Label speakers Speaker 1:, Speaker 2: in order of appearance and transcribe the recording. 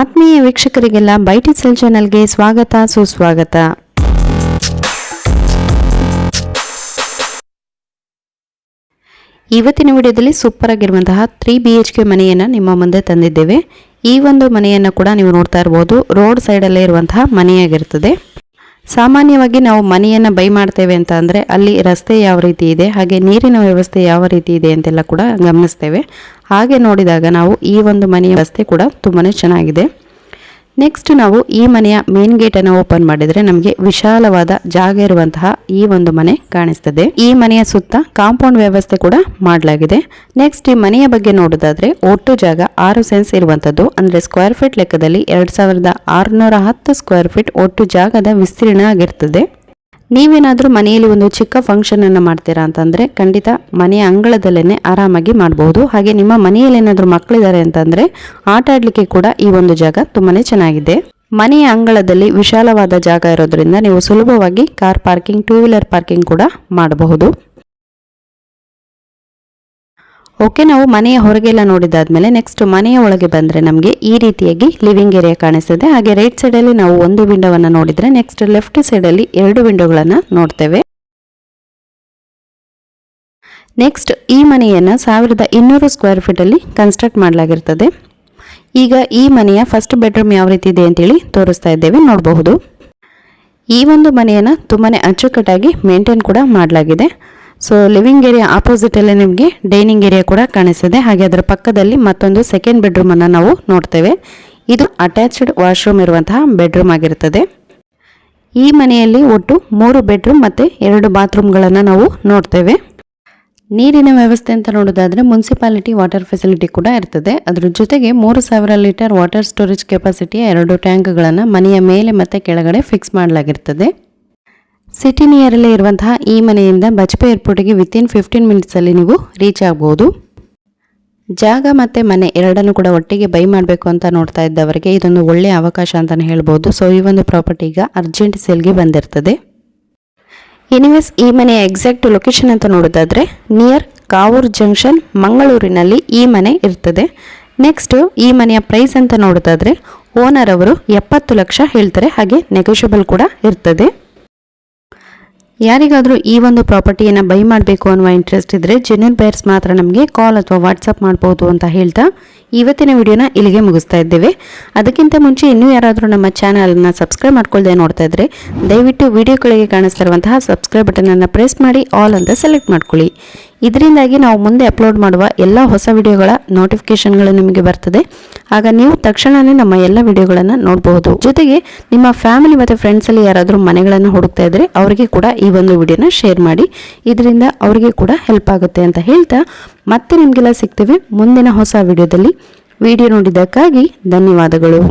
Speaker 1: ಆತ್ಮೀಯ ವೀಕ್ಷಕರಿಗೆಲ್ಲ ಬೈಟಿ ಸೆಲ್ ಚಾನಲ್ಗೆ ಸ್ವಾಗತ, ಸುಸ್ವಾಗತ. ಇವತ್ತಿನ ವಿಡಿಯೋದಲ್ಲಿ ಸೂಪರ್ ಆಗಿರುವಂತಹ ತ್ರೀ ಬಿ ಎಚ್ ಕೆ ಮನೆಯನ್ನು ನಿಮ್ಮ ಮುಂದೆ ತಂದಿದ್ದೇವೆ. ಈ ಒಂದು ಮನೆಯನ್ನು ಕೂಡ ನೀವು ನೋಡ್ತಾ ಇರ್ಬೋದು. ರೋಡ್ ಸೈಡಲ್ಲೇ ಇರುವಂತಹ ಮನೆಯಾಗಿರ್ತದೆ ಸಾಮಾನ್ಯವಾಗಿ ನಾವು ಮನೆಯನ್ನು ಬೈ ಮಾಡ್ತೇವೆ ಅಂತ ಅಂದರೆ ಅಲ್ಲಿ ರಸ್ತೆ ಯಾವ ರೀತಿ ಇದೆ, ಹಾಗೆ ನೀರಿನ ವ್ಯವಸ್ಥೆ ಯಾವ ರೀತಿ ಇದೆ ಅಂತೆಲ್ಲ ಕೂಡ ಗಮನಿಸ್ತೇವೆ. ಹಾಗೆ ನೋಡಿದಾಗ ನಾವು ಈ ಒಂದು ಮನೆಯ ರಸ್ತೆ ಕೂಡ ತುಂಬಾ ಚೆನ್ನಾಗಿದೆ. ನೆಕ್ಸ್ಟ್ ನಾವು ಈ ಮನೆಯ ಮೇನ್ ಗೇಟನ್ನು ಓಪನ್ ಮಾಡಿದರೆ ನಮಗೆ ವಿಶಾಲವಾದ ಜಾಗ ಇರುವಂತಹ ಈ ಒಂದು ಮನೆ ಕಾಣಿಸ್ತದೆ. ಈ ಮನೆಯ ಸುತ್ತ ಕಾಂಪೌಂಡ್ ವ್ಯವಸ್ಥೆ ಕೂಡ ಮಾಡಲಾಗಿದೆ. ನೆಕ್ಸ್ಟ್ ಈ ಮನೆಯ ಬಗ್ಗೆ ನೋಡೋದಾದ್ರೆ ಒಟ್ಟು ಜಾಗ ಆರು ಸೆನ್ಸ್ ಇರುವಂತದ್ದು. ಅಂದ್ರೆ ಸ್ಕ್ವೇರ್ ಫೀಟ್ ಲೆಕ್ಕದಲ್ಲಿ ಎರಡ್ ಸಾವಿರದ ಆರುನೂರ ಹತ್ತು ಸ್ಕ್ವೇರ್ ಫೀಟ್ ಒಟ್ಟು ಜಾಗದ ವಿಸ್ತೀರ್ಣ ಆಗಿರ್ತದೆ. ನೀವೇನಾದರೂ ಮನೆಯಲ್ಲಿ ಒಂದು ಚಿಕ್ಕ ಫಂಕ್ಷನ್ ಅನ್ನು ಮಾಡ್ತೀರಾ ಅಂತಂದರೆ ಖಂಡಿತ ಮನೆಯ ಅಂಗಳದಲ್ಲೇ ಆರಾಮಾಗಿ ಮಾಡಬಹುದು ಹಾಗೆ ನಿಮ್ಮ ಮನೆಯಲ್ಲಿ ಏನಾದರೂ ಮಕ್ಕಳಿದ್ದಾರೆ ಅಂತಂದ್ರೆ ಆಟ ಆಡಲಿಕ್ಕೆ ಕೂಡ ಈ ಒಂದು ಜಾಗ ತುಂಬಾನೇ ಚೆನ್ನಾಗಿದೆ. ಮನೆಯ ಅಂಗಳದಲ್ಲಿ ವಿಶಾಲವಾದ ಜಾಗ ಇರೋದ್ರಿಂದ ನೀವು ಸುಲಭವಾಗಿ car parking two wheeler parking ಕೂಡ ಮಾಡಬಹುದು. ಓಕೆ, ನಾವು ಮನೆಯ ಹೊರಗೆಲ್ಲ ನೋಡಿದಾದ್ಮೇಲೆ ನೆಕ್ಸ್ಟ್ ಮನೆಯ ಒಳಗೆ ಬಂದರೆ ನಮಗೆ ಈ ರೀತಿಯಾಗಿ ಲಿವಿಂಗ್ ಏರಿಯಾ ಕಾಣಿಸ್ತದೆ ಹಾಗೆ ರೈಟ್ ಸೈಡಲ್ಲಿ ನಾವು ಒಂದು ವಿಂಡೋವನ್ನು ನೋಡಿದರೆ ನೆಕ್ಸ್ಟ್ ಲೆಫ್ಟ್ ಸೈಡಲ್ಲಿ ಎರಡು ವಿಂಡೋಗಳನ್ನು ನೋಡ್ತೇವೆ. ನೆಕ್ಸ್ಟ್ ಈ ಮನೆಯನ್ನು ಸಾವಿರದ ಇನ್ನೂರು ಸ್ಕ್ವೇರ್ ಫೀಟಲ್ಲಿ ಕನ್ಸ್ಟ್ರಕ್ಟ್ ಮಾಡಲಾಗಿರ್ತದೆ. ಈಗ ಈ ಮನೆಯ ಫಸ್ಟ್ ಬೆಡ್ರೂಮ್ ಯಾವ ರೀತಿ ಇದೆ ಅಂತೇಳಿ ತೋರಿಸ್ತಾ ಇದ್ದೇವೆ, ನೋಡಬಹುದು. ಈ ಒಂದು ಮನೆಯನ್ನು ತುಂಬಾ ಅಚ್ಚುಕಟ್ಟಾಗಿ ಮೇಂಟೈನ್ ಕೂಡ ಮಾಡಲಾಗಿದೆ. ಸೊ ಲಿವಿಂಗ್ ಏರಿಯಾ ಆಪೋಸಿಟಲ್ಲೇ ನಿಮಗೆ ಡೈನಿಂಗ್ ಏರಿಯಾ ಕೂಡ ಕಾಣಿಸ್ತದೆ. ಹಾಗೆ ಅದರ ಪಕ್ಕದಲ್ಲಿ ಮತ್ತೊಂದು ಸೆಕೆಂಡ್ ಬೆಡ್ರೂಮನ್ನು ನಾವು ನೋಡ್ತೇವೆ. ಇದು ಅಟ್ಯಾಚ್ಡ್ ವಾಶ್ರೂಮ್ ಇರುವಂತಹ ಬೆಡ್ರೂಮ್ ಆಗಿರುತ್ತದೆ ಈ ಮನೆಯಲ್ಲಿ ಒಟ್ಟು ಮೂರು ಬೆಡ್ರೂಮ್ ಮತ್ತು ಎರಡು ಬಾತ್ರೂಮ್ಗಳನ್ನು ನಾವು ನೋಡ್ತೇವೆ. ನೀರಿನ ವ್ಯವಸ್ಥೆ ಅಂತ ನೋಡೋದಾದರೆ ಮುನ್ಸಿಪಾಲಿಟಿ ವಾಟರ್ ಫೆಸಿಲಿಟಿ ಕೂಡ ಇರ್ತದೆ. ಅದರ ಜೊತೆಗೆ ಮೂರು ಸಾವಿರ ಲೀಟರ್ ವಾಟರ್ ಸ್ಟೋರೇಜ್ ಕೆಪಾಸಿಟಿಯ ಎರಡು ಟ್ಯಾಂಕ್ಗಳನ್ನು ಮನೆಯ ಮೇಲೆ ಮತ್ತು ಕೆಳಗಡೆ ಫಿಕ್ಸ್ ಮಾಡಲಾಗಿರ್ತದೆ. ಸಿಟಿ ನಿಯರಲ್ಲೇ ಇರುವಂತಹ ಈ ಮನೆಯಿಂದ ಬಜ್ಪೆ ಏರ್ಪೋರ್ಟ್ಗೆ ವಿತಿನ್ ಫಿಫ್ಟೀನ್ ಮಿನಿಟ್ಸಲ್ಲಿ ನೀವು ರೀಚ್ ಆಗ್ಬೋದು. ಜಾಗ ಮತ್ತು ಮನೆ ಎರಡನ್ನು ಕೂಡ ಒಟ್ಟಿಗೆ ಬೈ ಮಾಡಬೇಕು ಅಂತ ನೋಡ್ತಾ ಇದ್ದವರಿಗೆ ಇದೊಂದು ಒಳ್ಳೆಯ ಅವಕಾಶ ಅಂತಲೇ ಹೇಳ್ಬೋದು. ಸೊ ಈ ಒಂದು ಪ್ರಾಪರ್ಟಿ ಈಗ ಅರ್ಜೆಂಟ್ ಸೇಲ್ಗೆ ಬಂದಿರ್ತದೆ. ಎನಿವೇಸ್ ಈ ಮನೆಯ ಎಕ್ಸಾಕ್ಟ್ ಲೊಕೇಶನ್ ಅಂತ ನೋಡೋದಾದರೆ ನಿಯರ್ ಕಾವೂರ್ ಜಂಕ್ಷನ್ ಮಂಗಳೂರಿನಲ್ಲಿ ಈ ಮನೆ ಇರ್ತದೆ. ನೆಕ್ಸ್ಟ್ ಈ ಮನೆಯ ಪ್ರೈಸ್ ಅಂತ ನೋಡೋದಾದರೆ ಓನರ್ ಅವರು ಎಪ್ಪತ್ತು ಲಕ್ಷ ಹೇಳ್ತಾರೆ. ಹಾಗೆ ನೆಗೋಷಿಯಬಲ್ ಕೂಡ ಇರ್ತದೆ. ಯಾರಿಗಾದರೂ ಈ ಒಂದು ಪ್ರಾಪರ್ಟಿಯನ್ನು ಬೈ ಮಾಡಬೇಕು ಅನ್ನುವ ಇಂಟ್ರೆಸ್ಟ್ ಇದ್ದರೆ ಜೆನ್ಯೂನ್ ಬೈರ್ಸ್ ಮಾತ್ರ ನಮಗೆ ಕಾಲ್ ಅಥವಾ ವಾಟ್ಸಪ್ ಮಾಡ್ಬೋದು ಅಂತ ಹೇಳ್ತಾ ಇವತ್ತಿನ ವಿಡಿಯೋನ ಇಲ್ಲಿಗೆ ಮುಗಿಸ್ತಾ ಇದ್ದೇವೆ. ಅದಕ್ಕಿಂತ ಮುಂಚೆ ಇನ್ನೂ ಯಾರಾದರೂ ನಮ್ಮ ಚಾನಲನ್ನು ಸಬ್ಸ್ಕ್ರೈಬ್ ಮಾಡ್ಕೊಳ್ಳದೆ ನೋಡ್ತಾ ಇದ್ದರೆ ದಯವಿಟ್ಟು ವಿಡಿಯೋಗಳಿಗೆ ಕಾಣಿಸ್ತಿರುವಂತಹ ಸಬ್ಸ್ಕ್ರೈಬ್ ಬಟನನ್ನು ಪ್ರೆಸ್ ಮಾಡಿ ಆಲ್ ಅಂತ ಸೆಲೆಕ್ಟ್ ಮಾಡ್ಕೊಳ್ಳಿ. ಇದರಿಂದಾಗಿ ನಾವು ಮುಂದೆ ಅಪ್ಲೋಡ್ ಮಾಡುವ ಎಲ್ಲ ಹೊಸ ವಿಡಿಯೋಗಳ ನೋಟಿಫಿಕೇಶನ್ಗಳು ನಿಮಗೆ ಬರ್ತದೆ. ಆಗ ನೀವು ತಕ್ಷಣವೇ ನಮ್ಮ ಎಲ್ಲ ವಿಡಿಯೋಗಳನ್ನು ನೋಡಬಹುದು. ಜೊತೆಗೆ ನಿಮ್ಮ ಫ್ಯಾಮಿಲಿ ಮತ್ತು ಫ್ರೆಂಡ್ಸಲ್ಲಿ ಯಾರಾದರೂ ಮನೆಗಳನ್ನು ಹುಡುಕ್ತಾ ಇದ್ದರೆ ಅವರಿಗೆ ಕೂಡ ಈ ಒಂದು ವಿಡಿಯೋನ ಶೇರ್ ಮಾಡಿ. ಇದರಿಂದ ಅವರಿಗೆ ಕೂಡ ಹೆಲ್ಪ್ ಆಗುತ್ತೆ ಅಂತ ಹೇಳ್ತಾ ಮತ್ತೆ ನಿಮಗೆಲ್ಲ ಸಿಗ್ತೇವೆ ಮುಂದಿನ ಹೊಸ ವಿಡಿಯೋದಲ್ಲಿ ವಿಡಿಯೋ ನೋಡಿದ್ದಕ್ಕಾಗಿ ಧನ್ಯವಾದಗಳು.